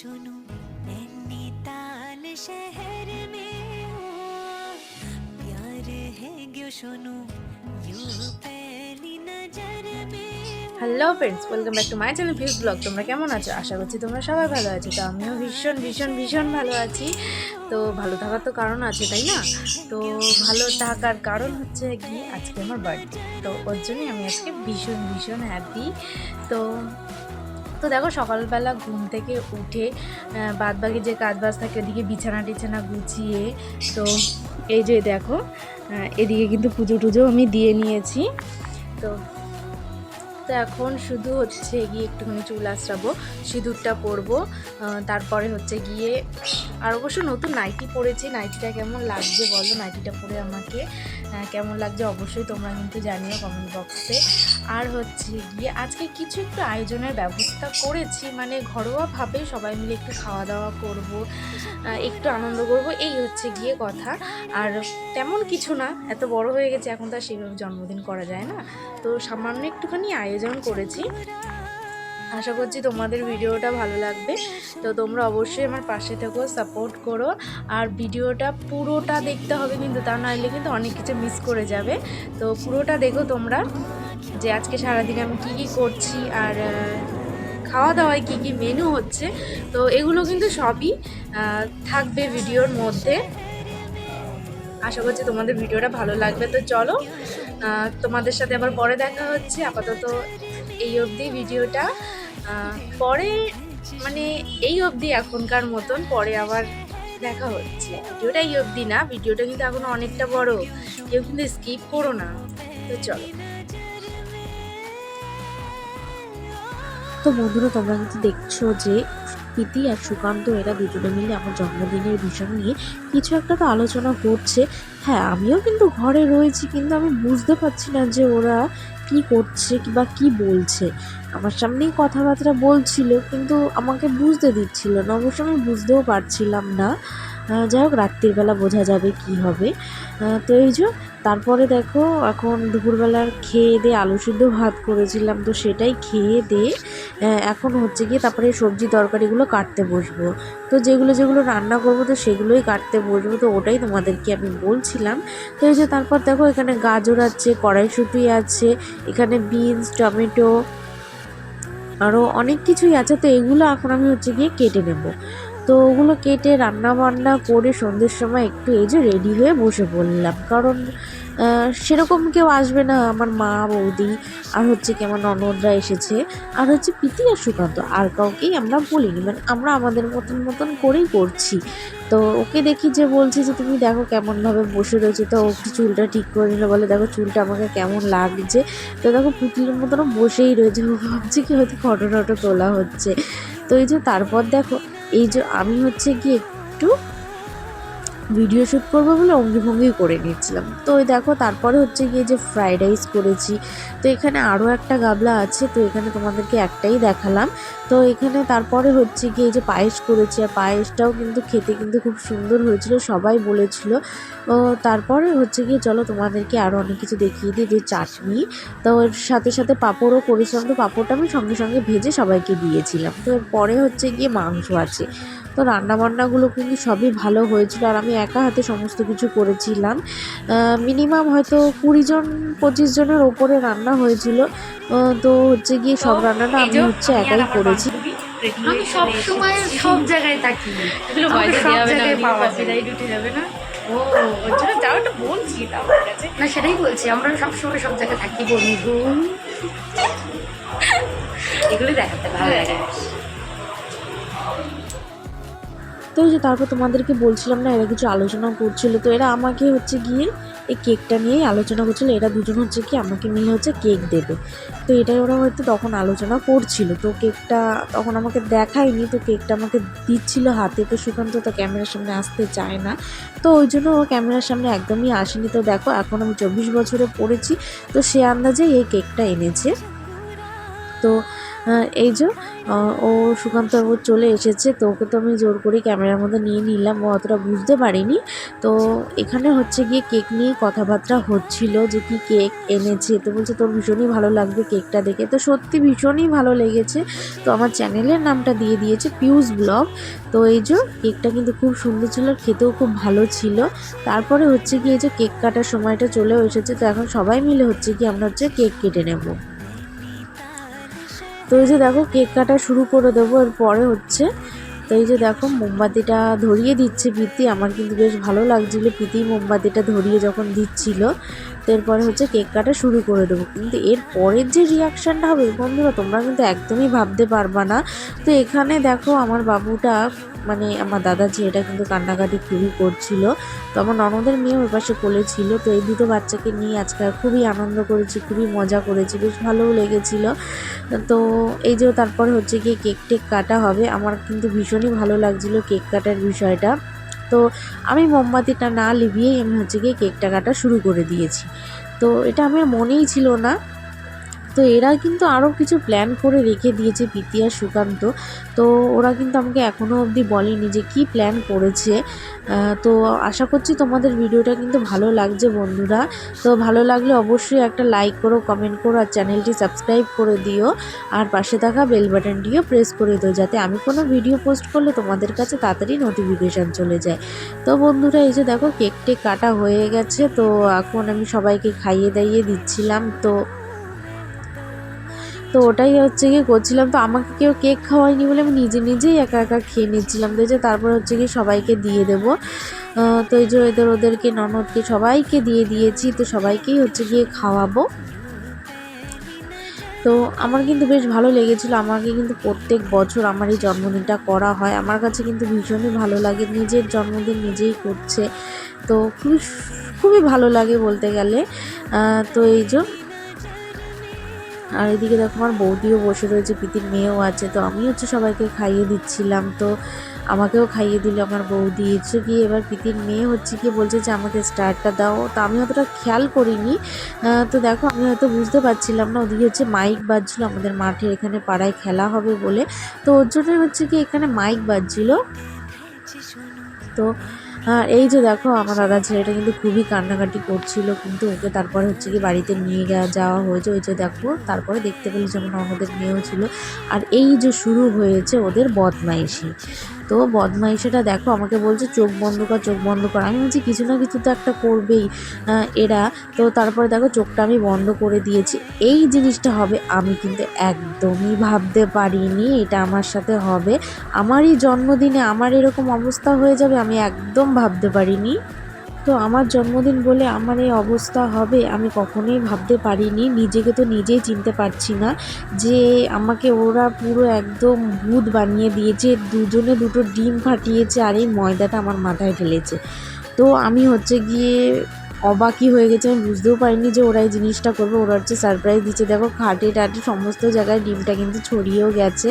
सुनो नैनीताल शहर में हुआ प्यार है क्यों सुनो यूं पहली नजर में hello friends welcome back to my channel fuse blog তোমরা কেমন আছো আশা করছি তোমরা সবাই ভালো আছো তো আমিও ভীষণ ভীষণ ভীষণ ভালো আছি তো ভালো থাকার তো কারণ আছে তাই না তো ভালো থাকার কারণ হচ্ছে কি আজকে আমার বার্থডে তো ওর জন্যই আমি আজকে ভীষণ ভীষণ হ্যাপি তো তো দেখো সকালবেলা ঘুম থেকে উঠে বাদবাকি যে কাজ বাজ থাকে ওদিকে বিছানা টিছানা গুছিয়ে, তো এই যে দেখো এদিকে কিন্তু পুজো টুজো আমি দিয়ে নিয়েছি। তো তো এখন শুধু হচ্ছে গিয়ে একটুখানি চুল আশ্রাবো সিঁদুরটা পরবো তারপরে হচ্ছে গিয়ে আর অবশ্য নতুন নাইটি পরেছি। নাইটিটা কেমন লাগছে বলো? নাইটিটা পরে আমাকে কেমন লাগছে অবশ্যই তোমরা কিন্তু জানিও কমেন্ট বক্সে আর হচ্ছে গিয়ে আজকে কিছু একটু আয়োজনের ব্যবস্থা করেছি মানে ঘরোয়াভাবে সবাই মিলে একটু খাওয়া দাওয়া করব একটু আনন্দ করব, এই হচ্ছে গিয়ে কথা। আর তেমন কিছু না, এত বড় হয়ে গেছে, এখন তো আর সেভাবে জন্মদিন করা যায় না। তো সামান্য একটুখানি আয়োজন করেছি। আশা করছি তোমাদের ভিডিওটা ভালো লাগবে। তো তোমরা অবশ্যই আমার পাশে থেকো সাপোর্ট করো। আর ভিডিওটা পুরোটা দেখতে হবে কিন্তু তা নাহলে কিন্তু অনেক কিছু মিস করে যাবে। তো পুরোটা দেখো তোমরা যে আজকে সারাদিন আমি কী কী করছি আর খাওয়া দাওয়ায় কী কী মেনু হচ্ছে। তো এগুলো কিন্তু সবই থাকবে ভিডিওর মধ্যে। আশা করছি তোমাদের ভিডিওটা ভালো লাগবে। তো চলো তোমাদের সাথে আবার পরে দেখা হচ্ছে। আপাতত এই অবধি ভিডিওটা। পরে মানে এই অবধি এখনকার মতন, পরে আবার দেখা হচ্ছে। ভিডিওটা এই অবধি না, ভিডিওটা কিন্তু এখন অনেকটা বড়। কেউ কিন্তু স্কিপ করো না। তো চলো। তো বন্ধুরা, তোমরা কিন্তু দেখছ যে প্রীতি আর সুকান্ত এরা দুজনে মিলে আমার জন্মদিনের বিষয় নিয়ে কিছু একটা তো আলোচনা করছে। হ্যাঁ আমিও কিন্তু ঘরে রয়েছি, কিন্তু আমি বুঝতে পারছি না যে ওরা কি করছে বা কি বলছে। আমার সামনেই কথাবার্তা বলছিল, কিন্তু আমাকে বুঝতে দিচ্ছিল না, অবশ্য আমি বুঝতেও পারছিলাম না। যাই হোক রাত্রিবেলা বোঝা যাবে কি হবে। তো এই যে, তারপরে দেখো, এখন দুপুরবেলার খেয়ে দিয়ে আলু সিদ্ধ ভাত করেছিলাম, তো সেটাই খেয়ে দিয়ে এখন হচ্ছে গিয়ে তারপরে সবজি তরকারিগুলো কাটতে বসবো। তো যেগুলো যেগুলো রান্না করব, তো সেগুলোই কাটতে বসবো, তো ওটাই তোমাদেরকে আমি বলছিলাম। তো এই যে, তারপর দেখো, এখানে গাজর আছে, কড়াইশুঁটি আছে, এখানে বিনস, টমেটো আরও অনেক কিছুই আছে, তো এগুলো এখন আমি হচ্ছে গিয়ে কেটে নেব। তো ওগুলো কেটে রান্না বান্না করে সন্ধ্যের সময় একটু এই যে রেডি হয়ে বসে পড়লাম। কারণ সেরকম কেউ আসবে না, আমার মা, বৌদি, আর হচ্ছে কি আমার ননদরা এসেছে, আর হচ্ছে প্রীতি আর সুকান্ত, আর কাউকেই আমরা বলিনি। মানে আমরা আমাদের মতন মতন করেই করছি। তো ওকে দেখি যে বলছে যে, তুমি দেখো কেমনভাবে বসে রয়েছে। তো ওকে চুলটা ঠিক করে নিল, বলে, দেখো চুলটা আমাকে কেমন লাগছে। তো দেখো পুতুলের মতনও বসেই রয়েছে। ও ভাবছে কি হয়তো ফটো টটো তোলা হচ্ছে। তো এই যে তারপর দেখো এই যে আমি হচ্ছে কি একটু ভিডিও শ্যুট করব বলে অঙ্গি ভঙ্গি করে নিচ্ছিলাম তো ওই দেখো, তারপরে হচ্ছে গিয়ে যে ফ্রাইড রাইস করেছি, তো এখানে আরও একটা গাবলা আছে, তো এখানে তোমাদেরকে একটাই দেখালাম। তো এখানে তারপরে হচ্ছে গিয়ে যে পায়েস করেছি, আর পায়েসটাও কিন্তু খেতে কিন্তু খুব সুন্দর হয়েছিল, সবাই বলেছিল। ও তারপরে হচ্ছে গিয়ে চলো তোমাদেরকে আরও অনেক কিছু দেখিয়ে দিই, যে চাটনি। তো ওর সাথে সাথে পাঁপড়ও করেছিলাম, তো পাঁপড়টা আমি সঙ্গে সঙ্গে ভেজে সবাইকে দিয়েছিলাম। তো এরপরে হচ্ছে গিয়ে মাংস আছে। তো রান্নাবান্নাগুলো কিন্তু সবই ভালো হয়েছিল আর আমি একা হাতে সমস্ত কিছু করেছিলাম। মিনিমাম হয়তো কুড়ি জন পঁচিশ জনের ওপরে রান্না হয়েছিল। তো হচ্ছে গিয়ে সব রান্নাটা আমি হচ্ছে একাই করেছি। আমি সব সময় সব জায়গায় থাকি। সব জায়গায় পাওয়া যায়। বিদায় ডিউটি যাবে না। ও ওর জন্য বলছি এটা আমার কাছে। না সেটাই বলছি আমরা সব সময় সব জায়গায় থাকি বন্ধু। এগুলি দেখাতে ভালো লাগে। তো ওই যে তারপর তোমাদেরকে বলছিলাম না, এরা কিছু আলোচনা করছিল, তো এরা আমাকে হচ্ছে গিয়ে এই কেকটা নিয়েই আলোচনা করছিল। এরা দুজন হচ্ছে কি আমাকে মিলে হচ্ছে কেক দেবে। তো এটাই ওরা হয়তো তখন আলোচনা করছিল। তো কেকটা তখন আমাকে দেখায়নি, তো কেকটা আমাকে দিচ্ছিল হাতে, তো সুকান্ত তো ক্যামেরার সামনে আসতে চায় না। তো ওই জন্য ও ক্যামেরার সামনে একদমই আসেনি। তো দেখো, এখন আমি চব্বিশ বছরে পড়েছি, তো সে আন্দাজে এই কেকটা এনেছে। তো এই যে ও সুকান্ত বাবু চলে এসেছে, তো ওকে তো আমি জোর করে ক্যামেরার মধ্যে নিয়ে নিলাম, ও অতটা বুঝতে পারিনি। তো এখানে হচ্ছে গিয়ে কেক নিয়ে কথাবার্তা হচ্ছিল যে কি কেক এনেছে, তো বলছে তোর ভীষণই ভালো লাগবে কেকটা দেখে। তো সত্যি ভীষণই ভালো লেগেছে। তো আমার চ্যানেলের নামটা দিয়ে দিয়েছে পিউস ব্লগ। তো এই যে, কেকটা কিন্তু খুব সুন্দর ছিল আর খেতেও খুব ভালো ছিল। তারপরে হচ্ছে এই যে কেক কাটার সময়টা চলেও এসেছে, তো এখন সবাই মিলে হচ্ছে কি আমরা হচ্ছে কেক কেটে নেব। তো এই যে দেখো, কেক কাটা শুরু করে দেবো, এরপরে হচ্ছে তো এই যে দেখো, মোমবাতিটা ধরিয়ে দিচ্ছে প্রীতি। আমার কিন্তু বেশ ভালো লাগছিল প্রীতি মোমবাতিটা ধরিয়ে যখন দিচ্ছিল এরপরে হচ্ছে কেক কাটা শুরু করে দেবো। কিন্তু এর পরের যে রিয়াকশানটা হবে, বন্ধুরা, তোমরা কিন্তু একদমই ভাবতে পারবা না। তো এখানে দেখো আমার বাবুটা মানে আমার দাদা ছেলেটা কিন্তু কান্নাকাটি খুবই করছিল। তো আমার ননদের মেয়ে ওর পাশে কোলে ছিল। তো এই দুটো বাচ্চাকে নিয়ে আজকে খুবই আনন্দ করেছি, খুবই মজা করেছি, বেশ ভালোও লেগেছিল। তো এই যে তারপরে হচ্ছে গিয়ে কেক টেক কাটা হবে। আমার কিন্তু ভীষণই ভালো লাগছিল কেক কাটার বিষয়টা। তো আমি মোমবাতিটা না লিভিয়েই আমি হচ্ছে গিয়ে কেকটা কাটা শুরু করে দিয়েছি। তো এটা আমার মনেই ছিল না তো এরা কিন্তু আরও কিছু প্ল্যান করে রেখে দিয়েছে প্রীতি আর সুকান্ত। তো ওরা কিন্তু আমাকে এখনও অবধি বলেনি যে কি প্ল্যান করেছে। তো আশা করছি তোমাদের ভিডিওটা কিন্তু ভালো লাগছে বন্ধুরা। তো ভালো লাগলে অবশ্যই একটা লাইক করো কমেন্ট করো আর চ্যানেলটি সাবস্ক্রাইব করে দিও। আর পাশে থাকা বেল বাটনটিও প্রেস করে দিও যাতে আমি কোনো ভিডিও পোস্ট করলে তোমাদের কাছে তাড়াতাড়ি নোটিফিকেশান চলে যায়। তো বন্ধুরা, এই যে দেখো কেক টেক কাটা হয়ে গেছে। তো এখন আমি সবাইকে খাইয়ে দাইয়ে দিচ্ছিলাম। তো তো ওটাই হচ্ছে গিয়ে করছিলাম। তো আমাকে কেউ কেক খাওয়ায়নি বলে আমি নিজে নিজেই একা একা খেয়ে নিচ্ছিলাম। তো যে তারপর হচ্ছে গিয়ে সবাইকে দিয়ে দেবো। তো এই যে এদের ওদেরকে, ননদকে সবাইকে দিয়ে দিয়েছি। তো সবাইকেই হচ্ছে গিয়ে খাওয়াবো। তো আমার কিন্তু বেশ ভালো লেগেছিলো। আমাকে কিন্তু প্রত্যেক বছর আমার এই জন্মদিনটা করা হয়। আমার কাছে কিন্তু ভীষণই ভালো লাগে। নিজের জন্মদিন নিজেই করছে। তো খুবই খুবই ভালো লাগে বলতে গেলে। তো এই যে আর এদিকে দেখো আমার বৌদিও বসে রয়েছে পিতির মেয়েও আছে, তো আমি হচ্ছে সবাইকে খাইয়ে দিচ্ছিলাম, তো আমাকেও খাইয়ে দিল আমার বৌদি। হচ্ছে গিয়ে এবার প্রীতির মেয়ে হচ্ছে গিয়ে বলছে যে, আমাকে স্টারটা দাও। তো আমি অতটা খেয়াল করিনি তো দেখো আমি হয়তো বুঝতে পারছিলাম না, ওদিকে হচ্ছে মাইক বাজছিল আমাদের মাঠে এখানে পাড়ায় খেলা হবে বলে, তো ওর জন্য হচ্ছে কি এখানে মাইক বাজছিল। তো আর এই যে দেখো আমার দাদা ছেলেটা কিন্তু খুবই কান্নাকাটি করছিল, কিন্তু ওকে তারপরে হচ্ছে কি বাড়িতে নিয়ে যাওয়া হয়েছে। ওই যে দেখো, তারপরে দেখতে পেলে যেমন আমাদের মেয়েও ছিল। আর এই যে শুরু হয়েছে ওদের বদমাইশি। তো বদমাইশিটা দেখো, আমাকে বলছে চোখ বন্ধ কর, চোখ বন্ধ কর। আমি বলছি কিছু না কিছু তো একটা করবেই এরা। তো তারপরে দেখো চোখটা আমি বন্ধ করে দিয়েছি। এই জিনিসটা হবে, আমি কিন্তু একদমই ভাবতে পারিনি এটা আমার সাথে হবে। আমারই জন্মদিনে আমার এরকম অবস্থা হয়ে যাবে, আমি একদম ভাবতে পারিনি। তো আমার জন্মদিন বলে আমার এই অবস্থা হবে, আমি কখনোই ভাবতে পারিনি। নিজেকে তো নিজেই চিনতে পারছি না যে আমাকে ওরা পুরো একদম ভূত বানিয়ে দিয়েছে, দুজনে দুটো ডিম ফাটিয়েছে আর এই ময়দাটা আমার মাথায় ফেলেছে তো আমি হচ্ছে গিয়ে অবাকই হয়ে গেছে। আমি বুঝতেও পারিনি যে ওরা এই জিনিসটা করবে। ওরা হচ্ছে সারপ্রাইজ দিচ্ছে। দেখো, খাটে টাটে সমস্ত জায়গায় ডিমটা কিন্তু ছড়িয়েও গেছে।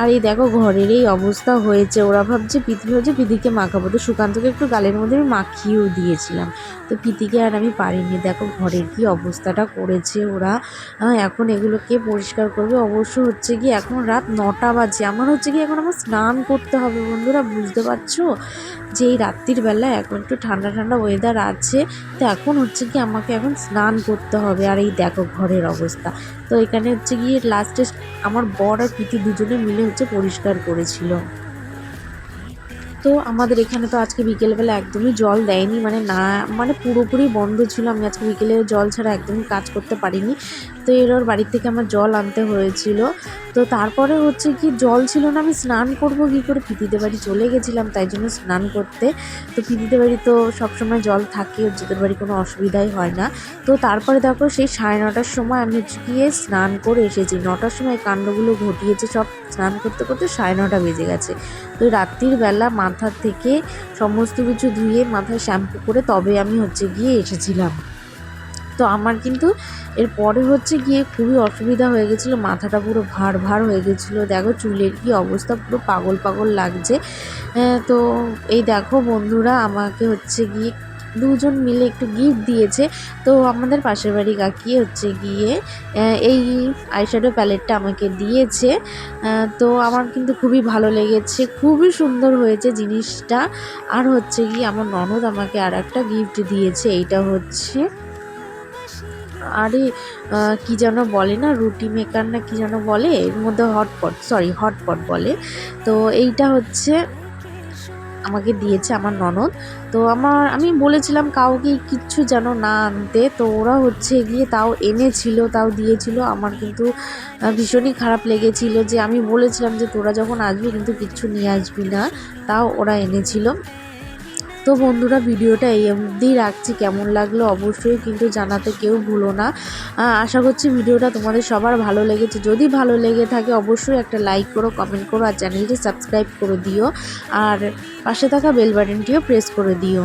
আর এই দেখো, ঘরের এই অবস্থা হয়েছে। ওরা ভাবছে পিতি ভাবছে পিদিকে মাখাবো। তো সুকান্তকে একটু গালের মধ্যে আমি মাখিয়েও দিয়েছিলাম। তো পিতিকে আর আমি পারিনি। দেখো, ঘরের কি অবস্থাটা করেছে ওরা। এখন এগুলোকে পরিষ্কার করবে। অবশ্য হচ্ছে কি, এখন রাত নটা বাজে। আমার হচ্ছে কি, এখন আমার স্নান করতে হবে বন্ধুরা, বুঝতে পারছ? যে এই রাত্রির বেলা এখন একটু ঠান্ডা ঠান্ডা ওয়েদার আছে, তো এখন হচ্ছে কি আমাকে এখন স্নান করতে হবে। আর এই দেখো ঘরের অবস্থা। তো এখানে হচ্ছে গিয়ে লাস্টে আমার বর আর পিতি দুজনে মিলে হচ্ছে পরিষ্কার করেছিল। তো আমাদের এখানে তো আজকে বিকেলবেলা একদমই জল দেয়নি মানে না মানে পুরোপুরি বন্ধ ছিল। আমি আজকে বিকেলে জল ছাড়া একদমই কাজ করতে পারিনি। তো এর ওর বাড়ির থেকে আমার জল আনতে হয়েছিল। তো তারপরে হচ্ছে কি, জল ছিল না, আমি স্নান করব কি করে? পিতিতে বাড়ি চলে গেছিলাম, তাই জন্য স্নান করতে। তো পিতিতে বাড়ি তো সবসময় জল থাকে ওদের বাড়ি কোনো অসুবিধাই হয় না। তো তারপরে দেখো সেই সাড়ে নটার সময় আমি গিয়ে স্নান করে এসেছি। নটার সময় কাণ্ডগুলো ঘটিয়েছে সব স্নান করতে করতে সাড়ে নটা বেজে গেছে। তো রাত্রির বেলা মাথা থেকে সমস্ত কিছু ধুয়ে মাথায় শ্যাম্পু করে তবে আমি হচ্ছে গিয়ে এসেছিলাম। তো আমার কিন্তু এরপরে হচ্ছে গিয়ে খুবই অসুবিধা হয়ে গেছিল মাথাটা পুরো ভার ভার হয়ে গেছিল। দেখো চুলের কি অবস্থা পুরো পাগল পাগল লাগছে। আহ, তো এই দেখো বন্ধুরা আমাকে হচ্ছে গিয়ে দুজন মিলে একটু গিফট দিয়েছে। তো আমাদের পাশের বাড়ি কাকি হচ্ছে গিয়ে এই আইশ্যাডো প্যালেটটা আমাকে দিয়েছে। তো আমার কিন্তু খুবই ভালো লেগেছে, খুবই সুন্দর হয়েছে জিনিসটা। আর হচ্ছে কি, আমার ননদ আমাকে আর একটা গিফট দিয়েছে, এইটা হচ্ছে আরে কি যেন বলে না, রুটি মেকার না কি যেন বলে, এর মধ্যে হটপট সরি হটপট বলে। তো এইটা হচ্ছে আমাকে দিয়েছে আমার ননদ। তো আমার, আমি বলেছিলাম কাউকে কিচ্ছু যেন না আনতে। তো ওরা হচ্ছে গিয়ে তাও এনেছিল, তাও দিয়েছিল। আমার কিন্তু ভীষণই খারাপ লেগেছিল যে আমি বলেছিলাম যে তোরা যখন আসবি কিন্তু কিচ্ছু নিয়ে আসবি না। তাও ওরা এনেছিল। তো বন্ধুরা, ভিডিওটা এই অবধি রাখছি। কেমন লাগল অবশ্যই কিন্তু জানাতে কেউ ভুলো না। আশা করছি ভিডিওটা তোমাদের সবার ভালো লেগেছে। যদি ভালো লেগে থাকে অবশ্যই একটা লাইক করো কমেন্ট করো, আর চ্যানেলটি সাবস্ক্রাইব করে দিও। আর পাশে থাকা বেল বাটনটিও প্রেস করে দিও।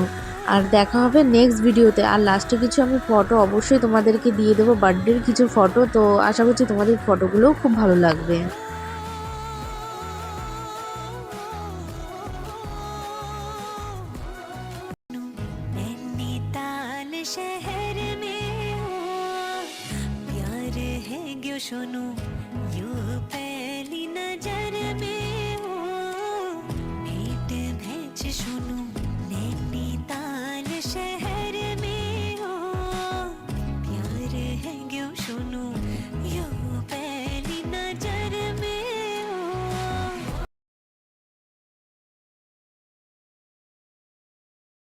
আর দেখা হবে নেক্সট ভিডিওতে। আর লাস্টে কিছু আমি ফটো অবশ্যই তোমাদেরকে দিয়ে দেবো। বার্থডের কিছু ফটো তো আশা করছি তোমাদের ফটোগুলোও খুব ভালো লাগবে।